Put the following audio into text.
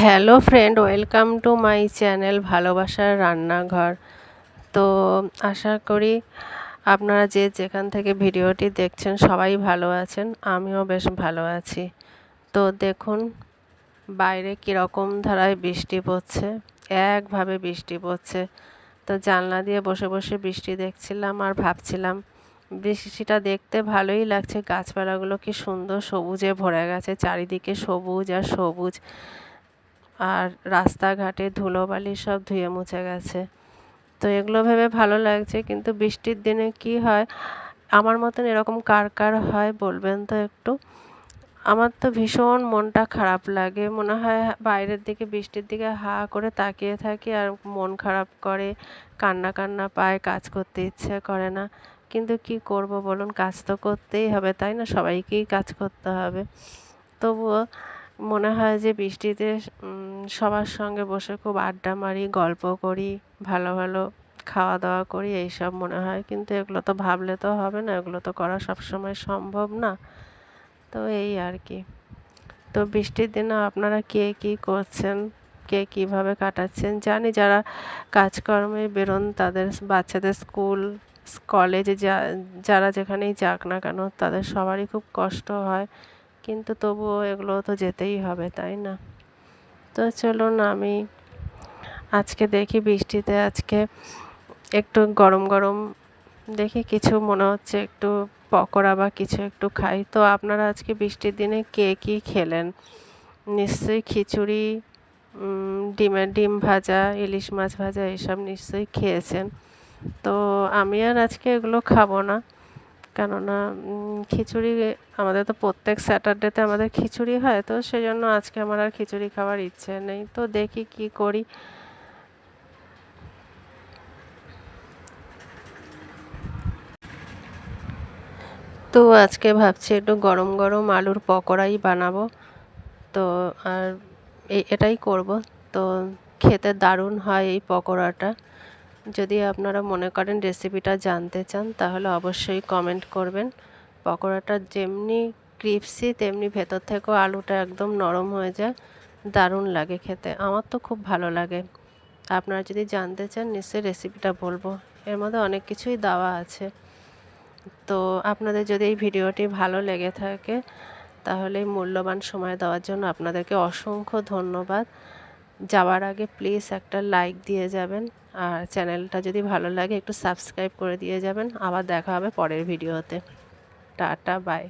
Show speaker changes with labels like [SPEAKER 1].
[SPEAKER 1] Hello friend welcome to my channel ভালোবাসার রান্নাঘর তো আশা করি আপনারা যে যেখান থেকে ভিডিওটি দেখছেন, সবাই ভালো আছেন, আমিও বেশ ভালো আছি। তো দেখুন, বাইরে কীরকম ধারায় বৃষ্টি পড়ছে, একভাবে বৃষ্টি পড়ছে। তো জানলা দিয়ে বসে বসে বৃষ্টি দেখছিলাম আর ভাবছিলাম, বৃষ্টিটা দেখতে ভালোই লাগছে, গাছপালাগুলো কি সুন্দর সবুজে ভরে গেছে, চারিদিকে সবুজ আর সবুজ। আর রাস্তাঘাটে ধুলোবালি সব ধুয়ে মুছে গেছে। তো এগুলো ভেবে ভালো লাগছে, কিন্তু বৃষ্টির দিনে কি হয়, আমার মতন এরকম কার কার হয় বলবেন তো একটু? আমার তো ভীষণ মনটা খারাপ লাগে, মনে হয় বাইরের দিকে বৃষ্টির দিকে হা করে তাকিয়ে থাকি আর মন খারাপ করে, কান্না কান্না পায়, কাজ করতে ইচ্ছে করে না। কিন্তু কি করব বলুন, কাজ তো করতেই হবে, তাই না? সবাইকেই কাজ করতে হবে। তবুও মনে হয় যে বৃষ্টিতে সবার সঙ্গে বসে খুব আড্ডা মারি, গল্প করি, ভালো ভালো খাওয়া দাওয়া করি, এইসব মনে হয়। কিন্তু এগুলো তো ভাবলে তো হবে না, এগুলো তো করা সবসময় সম্ভব না। তো এই আর কি। তো বৃষ্টির দিনে আপনারা কে কী করছেন, কে কীভাবে কাটাচ্ছেন? জানি যারা কাজকর্মে বেরোন, তাদের বাচ্চাদের স্কুল কলেজে যা, যারা যেখানেই যাক না কেন, তাদের সবারই খুব কষ্ট হয়। কিন্তু তবুও এগুলো তো যেতেই হবে, তাই না? তো চলুন আমি আজকে দেখি বৃষ্টিতে আজকে একটু গরম গরম দেখি কিছু মনে হচ্ছে একটু পকোড়া বা কিছু একটু খাই। তো আপনারা আজকে বৃষ্টির দিনে কে কী খেলেন? নিশ্চয়ই খিচুড়ি ডিমের ডিম ভাজা, ইলিশ মাছ ভাজা, এসব নিশ্চয়ই খেয়েছেন। তো আমি আর আজকে এগুলো খাব না। কেননা খিচুড়ি, আমাদের তো প্রত্যেক স্যাটারডেতে আমাদের খিচুড়ি হয়, তো সেই জন্য আজকে আমার আর খিচুড়ি খাওয়ার ইচ্ছে নেই। তো দেখি কি করি। তো আজকে ভাবছি একটু গরম গরম আলুর পকোড়াই বানাবো। তো আর এটাই করব। তো খেতে দারুণ হয় এই পকোড়াটা। যদি আপনারা মনে করেন রেসিপিটা জানতে চান, তাহলে অবশ্যই কমেন্ট করবেন। পকোড়াটা যেমনি ক্রিপসি তেমনি ভেতর থেকেও আলুটা একদম নরম হয়ে যায়। দারুণ লাগে খেতে। আমার তো খুব ভালো লাগে। আপনারা যদি জানতে চান, নিশ্চয়ই রেসিপিটা বলব। এর মধ্যে অনেক কিছুই দেওয়া আছে। তো আপনাদের যদি এই ভিডিওটি ভালো লেগে থাকে, তাহলে মূল্যবান সময় দেওয়ার জন্য আপনাদেরকে অসংখ্য ধন্যবাদ। যাওয়ার আগে প্লিজ একটা লাইক দিয়ে যাবেন। আর চ্যানেলটা যদি ভালো লাগে একটু সাবস্ক্রাইব করে দিয়ে যাবেন। আবার দেখা হবে পরের ভিডিওতে টাটা বাই